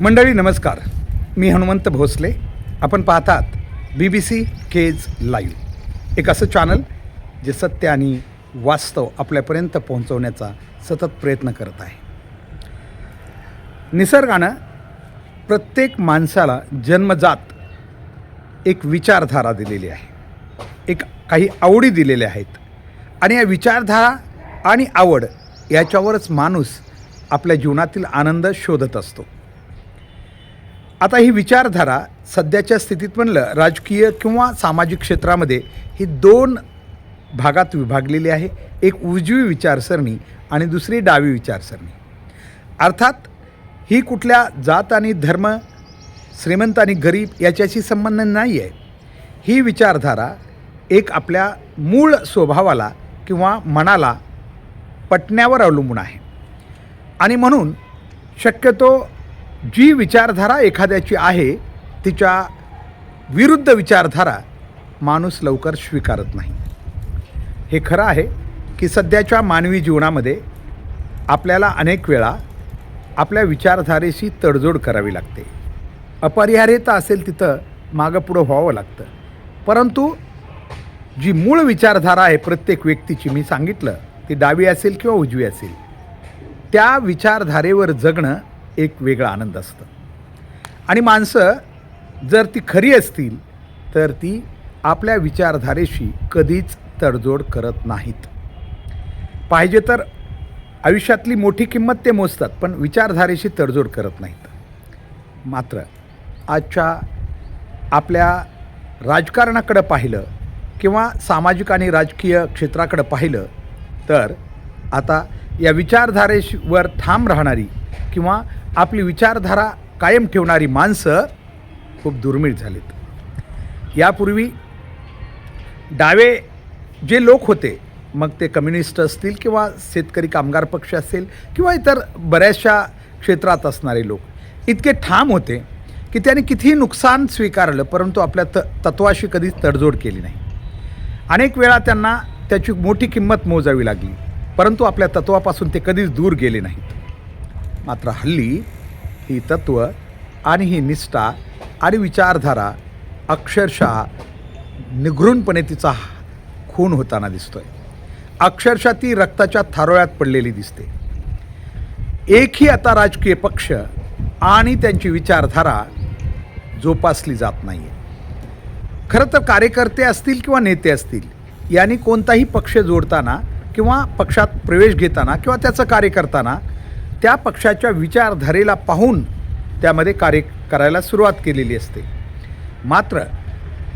मंडळी नमस्कार. मी हनुमंत भोसले. आपण पाहतात B B C Kej live एक असं चॅनल जे सत्य आणि वास्तव आपल्यापर्यंत पोहोचवण्याचा सतत प्रयत्न करत आहे. निसर्गानं प्रत्येक माणसाला जन्मजात एक विचारधारा दिलेली आहे. एक काही आवडी दिलेल्या आहेत. आणि या विचारधारा आणि आवड याच्यावरच माणूस आपल्या जीवनातील आनंद शोधत असतो. आता ही विचारधारा सध्याच्या स्थितीत म्हणलं राजकीय किंवा सामाजिक क्षेत्रामध्ये ही दोन भागात विभागलेली आहे. एक उजवी विचारसरणी आणि दुसरी डावी विचारसरणी. अर्थात ही कुठल्या जात आणि धर्म श्रीमंत आणि गरीब याच्याशी संबंध नाही आहे ही विचारधारा एक आपल्या मूळ स्वभावाला किंवा मनाला पटण्यावर अवलंबून आहे. आणि म्हणून शक्यतो जी विचारधारा एखाद्याची आहे तिच्या विरुद्ध विचारधारा माणूस लवकर स्वीकारत नाही. हे खरं आहे की सध्याच्या मानवी जीवनामध्ये आपल्याला अनेक वेळा आपल्या विचारधारेशी तडजोड करावी लागते. अपरिहार्यता असेल तिथं मागं पुढं व्हावं लागतं. परंतु जी मूळ विचारधारा आहे प्रत्येक व्यक्तीची मी सांगितलं ती डावी असेल किंवा उजवी असेल त्या विचारधारेवर जगणं एक वेगळा आनंद असतं. आणि माणसं जर ती खरी असतील तर ती आपल्या विचारधारेशी कधीच तडजोड करत नाहीत. पाहिजे तर आयुष्यातली मोठी किंमत ते मोजतात पण विचारधारेशी तडजोड करत नाहीत. मात्र आजच्या आपल्या राजकारणाकडं पाहिलं किंवा सामाजिक आणि राजकीय क्षेत्राकडं पाहिलं तर आता या विचारधारेवर ठाम राहणारी किंवा आपली विचारधारा कायम ठेवणारी माणसं खूप दुर्मिळ झालीत. यापूर्वी डावे जे लोक होते मग ते कम्युनिस्ट असतील किंवा शेतकरी कामगार पक्ष असेल किंवा इतर बऱ्याचशा क्षेत्रात असणारे लोक इतके ठाम होते की त्यांनी कितीही नुकसान स्वीकारलं परंतु आपल्या त तत्वाशी कधीच तडजोड केली नाही. अनेक वेळा त्यांना त्याची मोठी किंमत मोजावी लागली परंतु आपल्या तत्वापासून ते कधीच दूर गेले नाहीत. मात्र हल्ली ही तत्त्व आणि ही निष्ठा आणि विचारधारा अक्षरशः निघृणपणे तिचा खून होताना दिसतोय. अक्षरशः ती रक्ताच्या थारोळ्यात पडलेली दिसते. एकही आता राजकीय पक्ष आणि त्यांची विचारधारा जोपासली जात नाही आहे खरं तर कार्यकर्ते असतील किंवा नेते असतील यांनी कोणताही पक्ष जोडताना किंवा पक्षात प्रवेश घेताना किंवा त्याचं कार्य करताना त्या पक्षाच्या विचारधारेला पाहून त्यामध्ये कार्य करायला सुरुवात केलेली असते. मात्र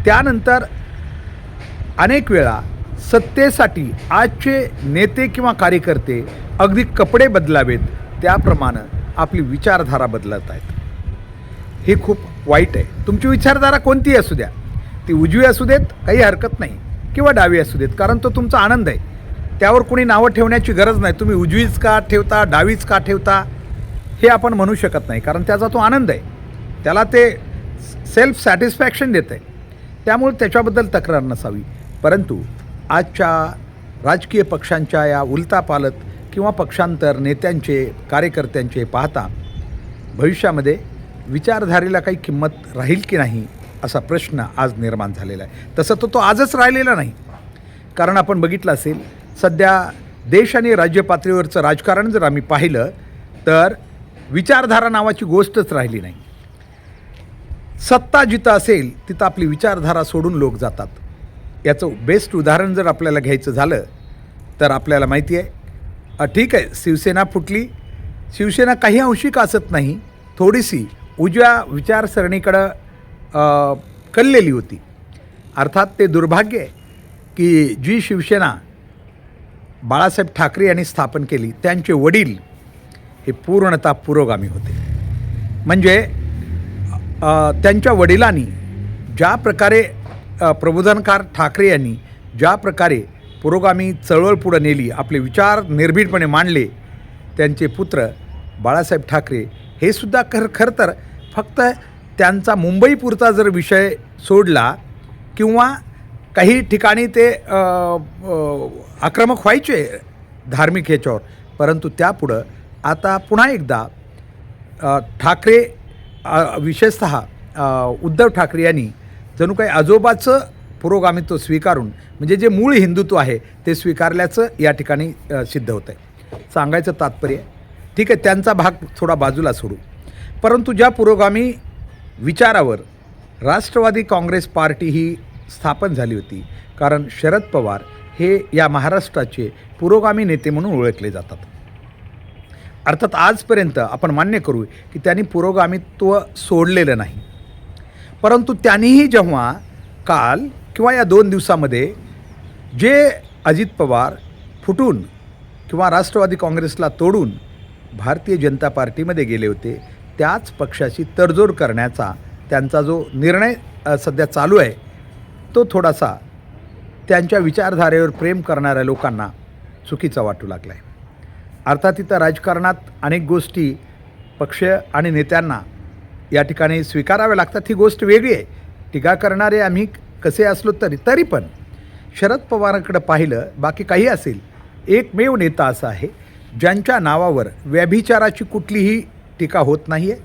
त्यानंतर अनेक वेळा सत्तेसाठी आजचे नेते किंवा कार्यकर्ते अगदी कपडे बदलावेत त्याप्रमाणे आपली विचारधारा बदलत आहेत. हे खूप वाईट आहे. तुमची विचारधारा कोणतीही असू द्या. ती उजवी असू देत काही हरकत नाही किंवा डावी असू देत कारण तो तुमचा आनंद आहे. त्यावर कुणी नावं ठेवण्याची गरज नाही. तुम्ही उजवीच का ठेवता डावीच का ठेवता हे आपण म्हणू शकत नाही. कारण त्याचा तो आनंद आहे. त्याला ते सेल्फ सॅटिस्फॅक्शन देतं आहे त्यामुळे त्याच्याबद्दल तक्रार नसावी. परंतु आजच्या राजकीय पक्षांच्या या उलतापालत किंवा पक्षांतर नेत्यांचे कार्यकर्त्यांचे पाहता भविष्यामध्ये विचारधारेला काही किंमत राहील की नाही असा प्रश्न आज निर्माण झालेला आहे. तसं तो तो आजच राहिलेला नाही. कारण आपण बघितलं असेल सध्या देश आणि राज्य पातळीवरचं राजकारण जर आम्ही पाहिलं तर विचारधारा नावाची गोष्टच राहिली नाही. सत्ता जिथं असेल तिथं आपली विचारधारा सोडून लोक जातात. याचं बेस्ट उदाहरण जर आपल्याला घ्यायचं झालं तर आपल्याला माहिती आहे ठीक आहे शिवसेना फुटली. शिवसेना काही अंशी कासत नाही थोडीशी उजव्या विचारसरणीकडं कललेली होती. अर्थात ते दुर्भाग्य आहे की जी शिवसेना बाळासाहेब ठाकरे यांनी स्थापन केली. त्यांचे वडील हे पूर्णतः पुरोगामी होते. म्हणजे त्यांच्या वडिलांनी ज्या प्रकारे प्रबोधनकार ठाकरे यांनी ज्या प्रकारे पुरोगामी चळवळ पुढं नेली आपले विचार निर्भीडपणे मांडले त्यांचे पुत्र बाळासाहेब ठाकरे हे सुद्धा खर खरं तर फक्त त्यांचा मुंबईपुरता जर विषय सोडला किंवा काही ठिकाणी ते आक्रमक व्हायचे धार्मिक ह्याच्यावर. परंतु त्यापुढं आता पुन्हा एकदा ठाकरे विशेषत उद्धव ठाकरे यांनी जणू काही आजोबाचं पुरोगामित्व स्वीकारून म्हणजे जे मूळ हिंदुत्व आहे ते स्वीकारल्याचं या ठिकाणी सिद्ध होतं आहे सांगायचं तात्पर्य ठीक आहे त्यांचा भाग थोडा बाजूला सोडू. परंतु ज्या पुरोगामी विचारावर राष्ट्रवादी काँग्रेस पार्टी ही स्थापन झाली होती. कारण शरद पवार हे या महाराष्ट्राचे पुरोगामी नेते म्हणून ओळखले जातात. अर्थात आजपर्यंत आपण मान्य करू की त्यांनी पुरोगामित्व सोडलेलं नाही. परंतु त्यांनीही जेव्हा काल किंवा या दोन दिवसामध्ये जे अजित पवार फुटून किंवा राष्ट्रवादी काँग्रेसला तोडून भारतीय जनता पार्टीमध्ये गेले होते त्याच पक्षाची तडजोड करण्याचा त्यांचा जो निर्णय सध्या चालू आहे तो थोडासा त्यांच्या विचारधारेवर प्रेम करणाऱ्या लोकांना चुकीचा वाटू लागला आहे अर्थात इथं राजकारणात अनेक गोष्टी पक्ष आणि नेत्यांना या ठिकाणी स्वीकाराव्या लागतात. ही गोष्ट वेगळी आहे. टीका करणारे आम्ही कसे असलो तरी तरी पण शरद पवारांकडं पाहिलं बाकी काही असेल. एकमेव नेता असा आहे ज्यांच्या नावावर व्यभिचाराची कुठलीही टीका होत नाही आहे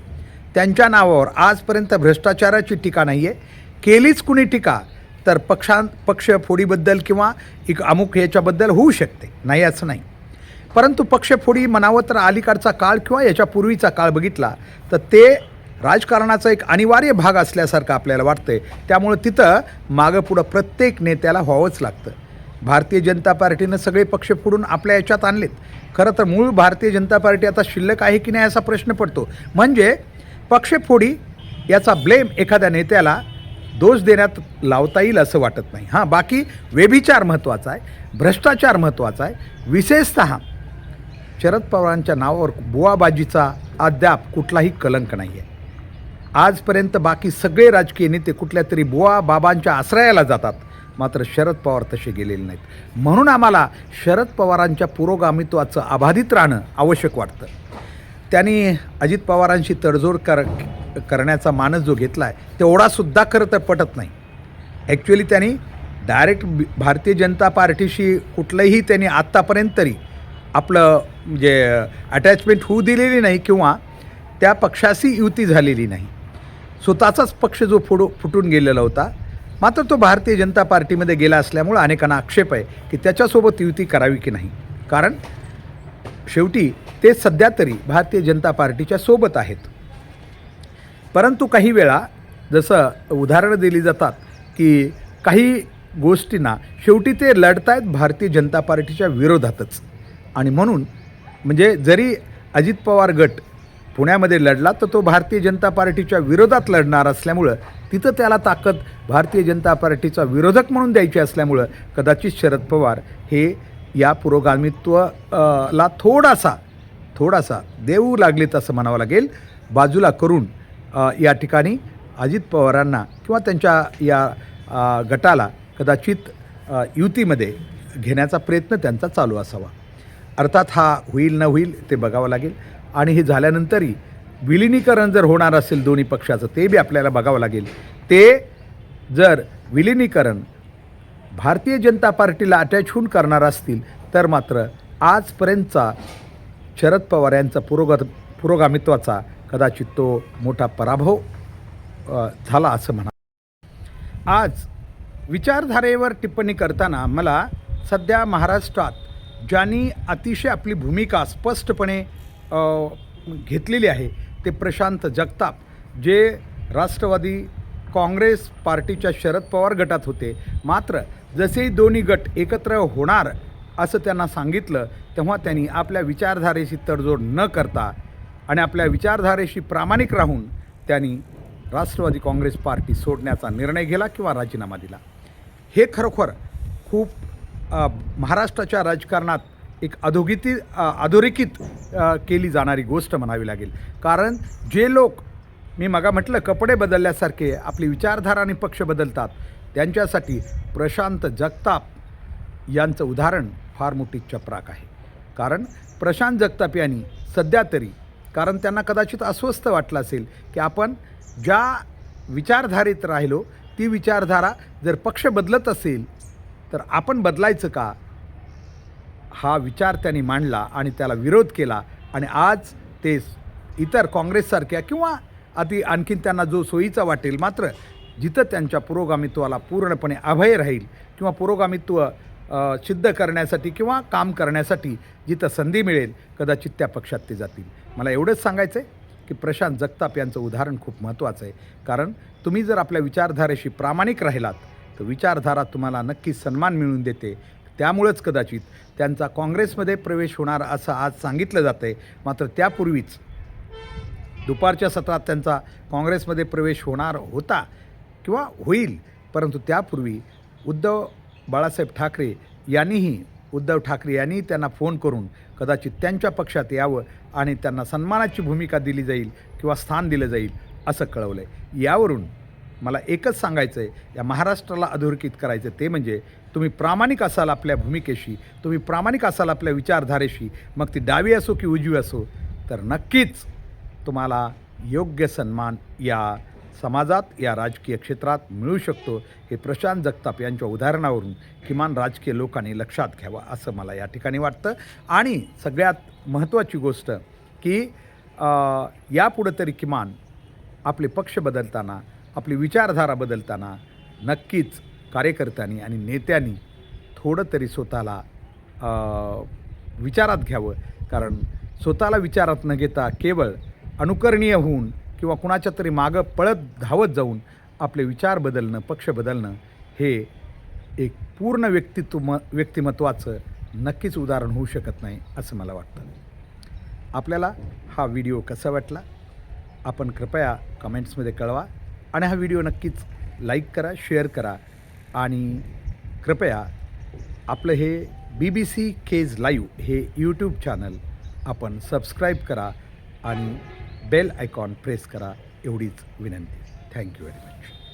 त्यांच्या नावावर आजपर्यंत भ्रष्टाचाराची टीका नाही आहे केलीच कुणी टीका तर पक्षां पक्ष फोडीबद्दल किंवा एक अमुक याच्याबद्दल होऊ शकते. नाही असं नाही. परंतु पक्षफोडी म्हणावं तर अलीकडचा काळ किंवा याच्यापूर्वीचा काळ बघितला तर ते राजकारणाचा एक अनिवार्य भाग असल्यासारखं आपल्याला वाटतं त्यामुळं तिथं मागं पुढं प्रत्येक नेत्याला व्हावंच लागतं. भारतीय जनता पार्टीनं सगळे पक्ष फोडून आपल्या याच्यात आणलेत. खरं तर मूळ भारतीय जनता पार्टी आता शिल्लक आहे की नाही असा प्रश्न पडतो. म्हणजे पक्षफोडी याचा ब्लेम एखाद्या नेत्याला दोष देण्यात लावता येईल असं वाटत नाही. हां बाकी वेभिचार महत्त्वाचा आहे भ्रष्टाचार महत्त्वाचा आहे. विशेषत शरद पवारांच्या नावावर बुवाबाजीचा अद्याप कुठलाही कलंक नाही आहे आजपर्यंत बाकी सगळे राजकीय नेते कुठल्या तरी बुवा बाबांच्या आश्रयाला जातात. मात्र शरद पवार तसे गेलेले नाहीत. म्हणून आम्हाला शरद पवारांच्या पुरोगामित्वाचं अबाधित राहणं आवश्यक वाटतं. त्यांनी अजित पवारांशी तडजोड कर करण्याचा मानस जो घेतला आहे तेवढासुद्धा खरं तर पटत नाही. ॲक्च्युली त्यांनी डायरेक्ट भारतीय जनता पार्टीशी कुठलंही त्यांनी आत्तापर्यंत तरी आपलं म्हणजे अटॅचमेंट होऊ दिलेली नाही किंवा त्या पक्षाशी युती झालेली नाही. स्वतःचाच पक्ष जो फुडू फुटून गेलेला होता मात्र तो भारतीय जनता पार्टीमध्ये गेला असल्यामुळं अनेकांना आक्षेप आहे की त्याच्यासोबत युती करावी की नाही. कारण शेवटी ते सध्या तरी भारतीय जनता पार्टीच्या सोबत आहेत. परंतु काही वेळा जसं उदाहरणं दिली जातात की काही गोष्टींना शेवटी ते लढतायत भारतीय जनता पार्टीच्या विरोधातच. आणि म्हणून म्हणजे जरी अजित पवार गट पुण्यामध्ये लढला तर तो भारतीय जनता पार्टीच्या विरोधात लढणार असल्यामुळं तिथं त्याला ताकद भारतीय जनता पार्टीचा विरोधक म्हणून द्यायची असल्यामुळं कदाचित शरद पवार हे या पुरोगामित्व ला थोडासा थोडासा देऊ लागलेत असं म्हणावं लागेल. बाजूला करून या ठिकाणी अजित पवारांना किंवा त्यांच्या या गटाला कदाचित युतीमध्ये घेण्याचा प्रयत्न त्यांचा चालू असावा. अर्थात हा होईल न होईल ते बघावं लागेल. आणि हे झाल्यानंतरही विलिनीकरण जर होणार असेल दोन्ही पक्षाचं ते बी आपल्याला बघावं लागेल. ते जर विलिनीकरण भारतीय जनता पार्टीला अटॅच होऊन करणार असतील तर मात्र आजपर्यंतचा शरद पवार यांचा पुरोगत पुरोगामित्वाचा कदाचित तो मोठा पराभव झाला असं म्हणा. आज विचारधारेवर टिप्पणी करताना मला सध्या महाराष्ट्रात ज्यांनी अतिशय आपली भूमिका स्पष्टपणे घेतलेली आहे ते प्रशांत जगताप जे राष्ट्रवादी काँग्रेस पार्टीच्या शरद पवार गटात होते. मात्र जसे दोन्ही गट एकत्र होणार असं त्यांना सांगितलं तेव्हा त्यांनी आपल्या विचारधारेशी तडजोड न करता आणि आपल्या विचारधारेशी प्रामाणिक राहून त्यांनी राष्ट्रवादी काँग्रेस पार्टी सोडण्याचा निर्णय घेला किंवा राजीनामा दिला. हे खरोखर खूप महाराष्ट्राच्या राजकारणात एक अधोगिती अधोरेखित केली जाणारी गोष्ट म्हणावी लागेल. कारण जे लोक मी मगा म्हटलं कपडे बदलल्यासारखे आपली विचारधारा आणि पक्ष बदलतात त्यांच्यासाठी प्रशांत जगताप यांचं उदाहरण फार मोठी चपराक आहे. कारण प्रशांत जगताप यांनी सध्या तरी कारण त्यांना कदाचित अस्वस्थ वाटलं असेल की आपण ज्या विचारधारेत राहिलो ती विचारधारा जर पक्ष बदलत असेल तर आपण बदलायचं का? हा विचार त्यांनी मांडला आणि त्याला विरोध केला आणि आज ते इतर काँग्रेससारख्या किंवा अति आणखीन त्यांना जो सोयीचा वाटेल मात्र जिथं त्यांच्या पुरोगामित्वाला पूर्णपणे अभय राहील किंवा पुरोगामित्व सिद्ध करण्यासाठी किंवा काम करण्यासाठी जिथं संधी मिळेल कदाचित त्या पक्षात ते जातील. मला एवढंच सांगायचं आहे की प्रशांत जगताप यांचं उदाहरण खूप महत्त्वाचं आहे. कारण तुम्ही जर आपल्या विचारधारेशी प्रामाणिक राहिलात तर विचारधारा तुम्हाला नक्की सन्मान मिळवून देते. त्यामुळंच कदाचित त्यांचा काँग्रेसमध्ये प्रवेश होणार असं आज सांगितलं जातं आहे मात्र त्यापूर्वीच दुपारच्या सत्रात त्यांचा काँग्रेसमध्ये प्रवेश होणार होता किंवा होईल परंतु त्यापूर्वी उद्धव बाळासाहेब ठाकरे यांनीही उद्धव ठाकरे यांनी त्यांना फोन करून कदाचित त्यांच्या पक्षात यावं आणि त्यांना सन्मानाची भूमिका दिली जाईल किंवा स्थान दिलं जाईल असं कळवलं आहे यावरून मला एकच सांगायचं आहे या महाराष्ट्राला अधोरेखित करायचं ते म्हणजे तुम्ही प्रामाणिक असाल आपल्या भूमिकेशी तुम्ही प्रामाणिक असाल आपल्या विचारधारेशी मग ती डावी असो की उजवी असो तर नक्कीच तुम्हाला योग्य सन्मान या समाजात या राजकीय क्षेत्रात मिळू शकतो हे प्रशांत जगताप यांच्या उदाहरणावरून किमान राजकीय लोकांनी लक्षात घ्यावं असं मला या ठिकाणी वाटतं. आणि सगळ्यात महत्त्वाची गोष्ट की यापुढं तरी किमान आपले पक्ष बदलताना आपली विचारधारा बदलताना नक्कीच कार्यकर्त्यांनी आणि नेत्यांनी थोडं तरी स्वतःला विचारात घ्यावं. कारण स्वतःला विचारात न घेता केवळ अनुकरणीय होऊन किंवा कुणाच्या तरी मागं पळत धावत जाऊन आपले विचार बदलणं पक्ष बदलणं हे एक पूर्ण व्यक्तित्व म व्यक्तिमत्वाचं नक्कीच उदाहरण होऊ शकत नाही असं मला वाटतं. आपल्याला हा व्हिडिओ कसा वाटला? आपण कृपया कमेंट्समध्ये कळवा आणि हा व्हिडिओ नक्कीच लाईक करा शेअर करा आणि कृपया आपलं हे B B C Kej live हे यूट्यूब चॅनल आपण सबस्क्राईब करा आणि बेल आयकॉन प्रेस करा एवढीच विनंती. Thank you very much